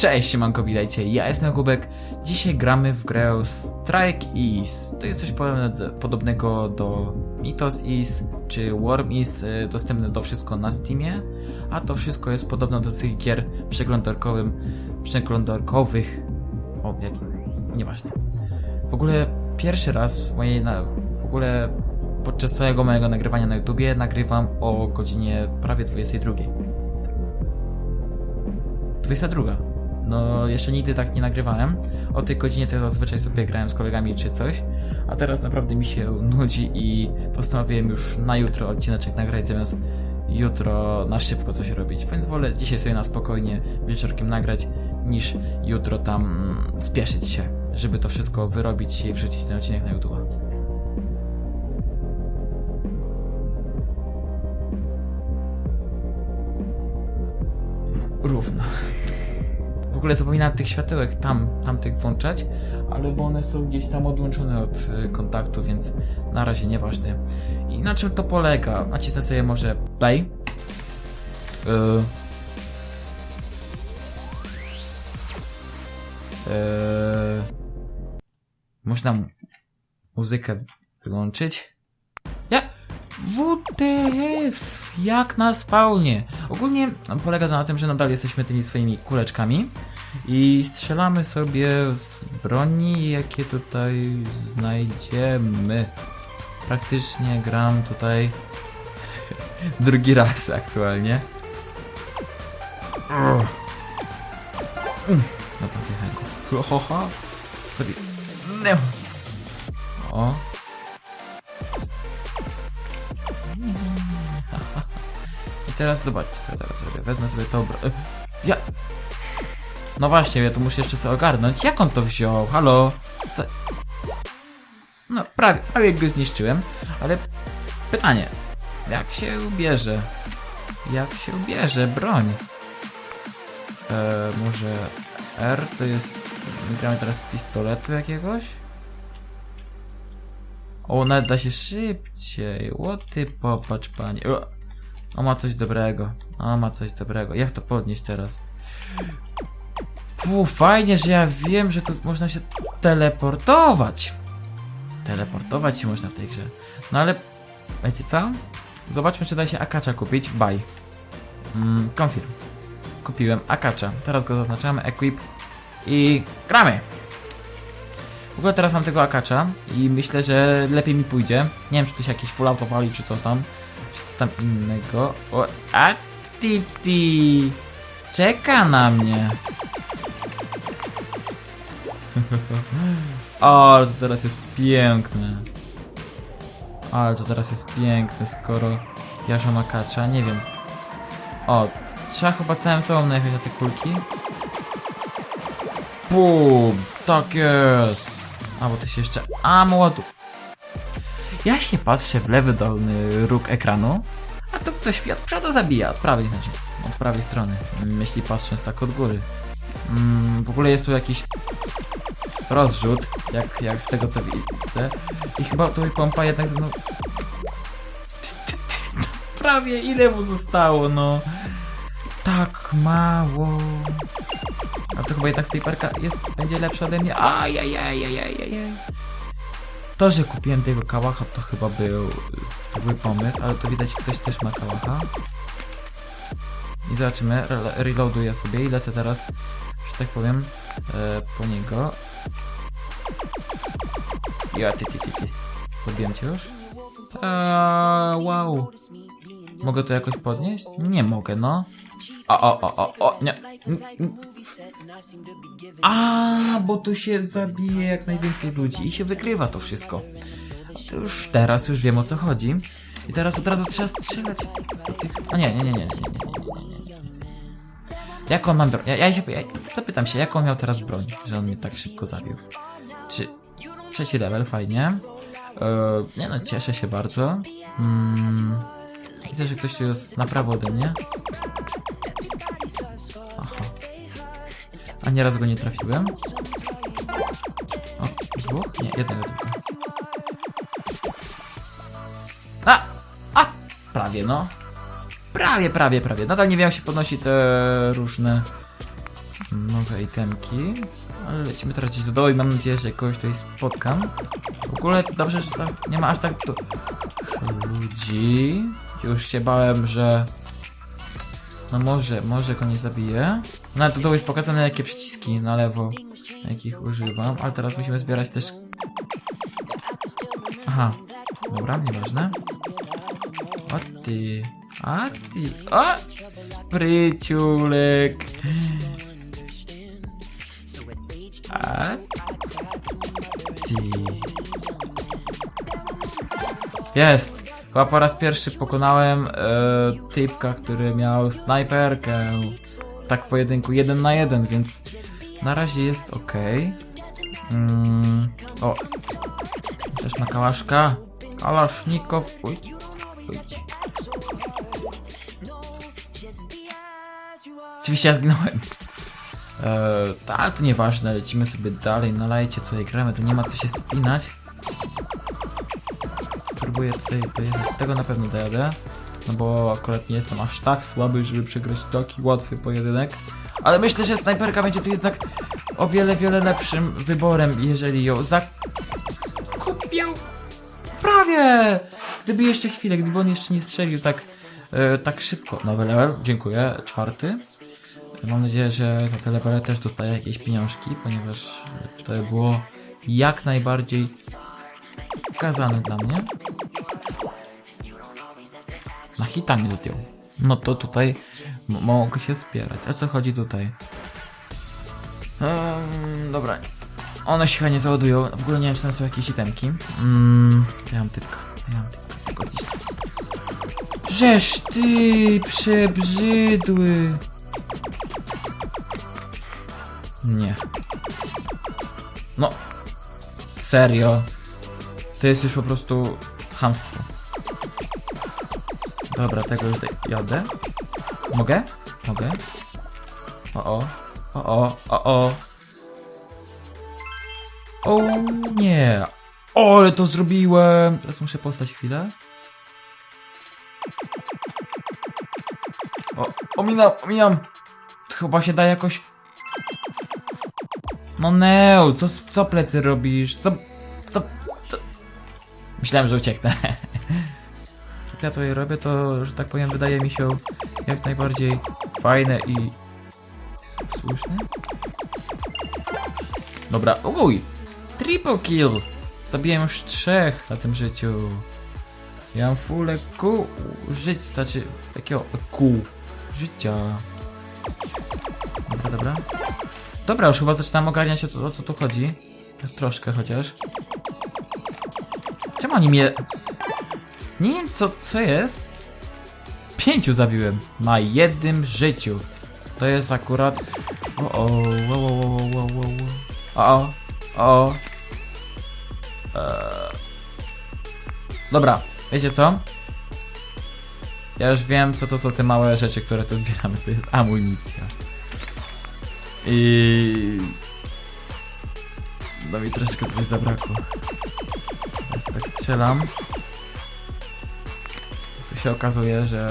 Cześć, siemanko, witajcie, ja jestem Gubek. Dzisiaj gramy w grę Strike Is. To jest coś podobne- podobnego do Mythos Is czy Worm Is, y, dostępne to wszystko na Steamie, a to wszystko jest podobne do tych gier przeglądarkowym, przeglądarkowych. O, jak, nieważne. W ogóle pierwszy raz w mojej, na, w ogóle podczas całego mojego nagrywania na YouTubie nagrywam o godzinie prawie 22. 22. No, jeszcze nigdy tak nie nagrywałem. O tej godzinie to zazwyczaj sobie grałem z kolegami czy coś. A teraz naprawdę mi się nudzi i postanowiłem już na jutro odcineczek nagrać zamiast jutro na szybko coś robić. Więc wolę dzisiaj sobie na spokojnie wieczorkiem nagrać niż jutro tam mm, spieszyć się, żeby to wszystko wyrobić i wrzucić ten odcinek na YouTube. Równo. W ogóle zapominałem tych światełek tam, tamtych włączać, ale bo one są gdzieś tam odłączone od y, kontaktu, więc na razie nieważne. I na czym to polega? Nacisnę sobie może play. Yy. Yy. Można mu- muzykę wyłączyć? Ja... WTF? Jak na spawnie? Ogólnie polega to na tym, że nadal jesteśmy tymi swoimi kuleczkami i strzelamy sobie z broni, jakie tutaj znajdziemy. Praktycznie gram tutaj drugi raz aktualnie. Mm, Dobra, zjechałem go. Ho, ho, ho. Sobie... O. teraz zobaczcie, co ja teraz zrobię. Wezmę sobie to bro... Ja... No właśnie, ja tu muszę jeszcze sobie ogarnąć. Jak on to wziął? Halo? Co? No, prawie, prawie go zniszczyłem, ale pytanie. Jak się ubierze? Jak się ubierze broń? Eee, może R to jest... Gramy teraz z pistoletu jakiegoś? O, nawet da się szybciej. Łoty, popatrz, panie. O, o, ma coś dobrego. O, ma coś dobrego. Jak to podnieść teraz? Fu, fajnie, że ja wiem, że tu można się teleportować. Teleportować się można w tej grze. No ale, wiecie co? Zobaczmy, czy da się akacza kupić. Buy. Mm, confirm. Kupiłem akacza. Teraz go zaznaczamy, equip i gramy. W ogóle teraz mam tego akacza i myślę, że lepiej mi pójdzie. Nie wiem, czy tu się jakieś full auto wali, czy coś tam. Co tam innego. O, a Titi! Czeka na mnie. O, to teraz jest piękne. Ale to teraz jest piękne, skoro ja już mam akacza, nie wiem. O, trzeba chyba całym sobą najechać na te kulki. Bum! Tak jest! A, bo to się jeszcze... A, młodu! Ja się patrzę w lewy dolny róg ekranu, a tu ktoś mnie od przodu zabija, od prawej, znaczy, od prawej strony. Myśli patrząc tak od góry. Mm, w ogóle jest tu jakiś rozrzut, jak, jak z tego co widzę. I chyba tu pompa jednak ze mną... Prawie ile mu zostało, no. Tak mało. A to chyba jednak snajperka jest, będzie lepsza ode mnie. Ajajajajajajaj. To, że kupiłem tego kałacha, to chyba był zły pomysł, ale to widać, ktoś też ma kałacha. I zobaczymy, re- reloaduję sobie i lecę teraz, że tak powiem, e, po niego. Ja, ty, ty, ty, ty. Zabiłem cię już? Eee, wow. Mogę to jakoś podnieść? Nie mogę, no. O, o, o, o, o, nie. A, bo tu się zabije jak najwięcej ludzi i się wykrywa to wszystko. To już teraz już wiem o co chodzi. I teraz od razu trzeba strzelać do tych... O nie, nie, nie, nie, nie, nie, nie, nie. Jak on ma broń? Ja, ja się ja, zapytam się, jak on miał teraz broń, że on mnie tak szybko zabił. Czy... Trzeci level, fajnie. Eee, nie no, cieszę się bardzo. Mm, widzę, że ktoś tu jest na prawo ode mnie. A nieraz go nie trafiłem. O, dwóch? Nie, jednego tylko. A! A! Prawie, no. Prawie, prawie, prawie. Nadal nie wiem, jak się podnosi te różne nowe itemki. Ale lecimy teraz gdzieś do dołu i mam nadzieję, że kogoś tutaj spotkam. W ogóle dobrze, że tak nie ma aż tak tu ludzi. Już się bałem, że no może, może go nie zabiję. No tu jest pokazane jakie przyciski na lewo, jakich używam, ale teraz musimy zbierać też... Aha, dobra, nieważne. O ty, a ty, o! Spryciulek! A ty... Jest! Chyba po raz pierwszy pokonałem e, typka, który miał snajperkę. Tak w pojedynku, jeden na jeden, więc na razie jest ok. Mm, o, też ma kałaszka. Kalasznikow. Uj, uj. Oczywiście ja zginąłem. Eee, ale to nieważne, lecimy sobie dalej, nalajcie tutaj gramy, tu nie ma co się spinać. Spróbuję tutaj tego na pewno dojadę. No bo akurat nie jestem aż tak słaby, żeby przegrać taki łatwy pojedynek. Ale myślę, że snajperka będzie tu jednak o wiele, wiele lepszym wyborem, jeżeli ją zakupię. Prawie! Gdyby jeszcze chwilę, gdyby on jeszcze nie strzelił tak, e, tak szybko. Nowy level, dziękuję. Czwarty. Mam nadzieję, że za te levele też dostaję jakieś pieniążki, ponieważ to było jak najbardziej wskazane dla mnie. Na hita mnie zdjął. No to tutaj mogę się spierać. A co chodzi tutaj? Um, dobra. One się chyba nie załadują. W ogóle nie wiem, czy tam są jakieś itemki. Mm, ja mam typka. Ja mam typka. Żeż ty przebrzydły. Nie. No. Serio. To jest już po prostu hamstwo. Dobra, tego już jadę. Mogę? Mogę. O o. O o. O o. O nie. O, ale to zrobiłem. Teraz muszę postać chwilę. O, ominam, ominam. Chyba się da jakoś... No Neo, co, co plecy robisz? Co, co, co? Myślałem, że ucieknę. Co ja tutaj robię, to, że tak powiem, wydaje mi się jak najbardziej fajne i słuszne. Dobra, uj! Triple kill! Zabiłem już trzech na tym życiu. Ja mam full kół żyć, znaczy takiego kół życia. Dobra, dobra. Dobra, już chyba zaczynam ogarniać o, to, o co tu chodzi. Tak troszkę chociaż. Czemu oni mnie... Nie wiem co, co jest. Pięciu zabiłem na jednym życiu. To jest akurat... O o, o o, o o, o o, o o. Eee. Dobra, wiecie co? Ja już wiem, co to są te małe rzeczy, które tu zbieramy. To jest amunicja. I... No mi troszkę coś zabrakło. Więc tak strzelam. Się okazuje, że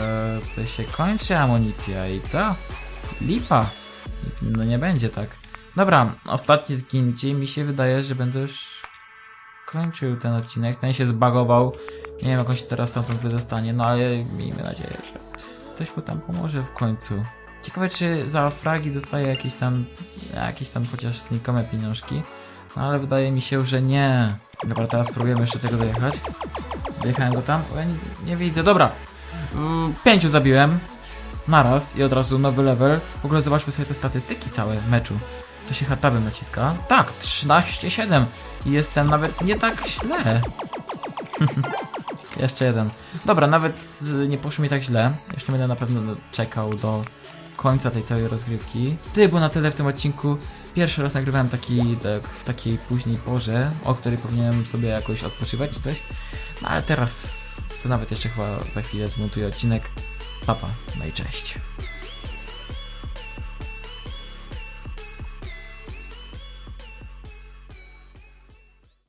tutaj się kończy amunicja i co? Lipa. No nie będzie tak. Dobra, ostatni zgincie mi się wydaje, że będę już kończył ten odcinek. Ten się zbagował. Nie wiem jak on się teraz stamtąd wydostanie, no ale miejmy nadzieję, że ktoś mu tam pomoże w końcu. Ciekawe czy za fragi dostaje jakieś tam, jakieś tam chociaż znikome pieniążki. No ale wydaje mi się, że nie. Dobra, teraz spróbujemy jeszcze tego dojechać. Dojechałem go tam? Bo ja nie, nie widzę. Dobra. Mm, Pięciu zabiłem. Naraz i od razu nowy level. W ogóle zobaczmy sobie te statystyki całe meczu. To się hataby naciska. Tak, 13-7. I jestem nawet nie tak źle. Jeszcze jeden. Dobra, nawet nie poszło mi tak źle. Jeszcze będę na pewno czekał do końca tej całej rozgrywki. Tyle było na tyle w tym odcinku. Pierwszy raz nagrywałem taki tak, w takiej później porze, o której powinienem sobie jakoś odpoczywać czy coś. No ale teraz nawet jeszcze chyba za chwilę zmontuję odcinek. Papa, no i cześć.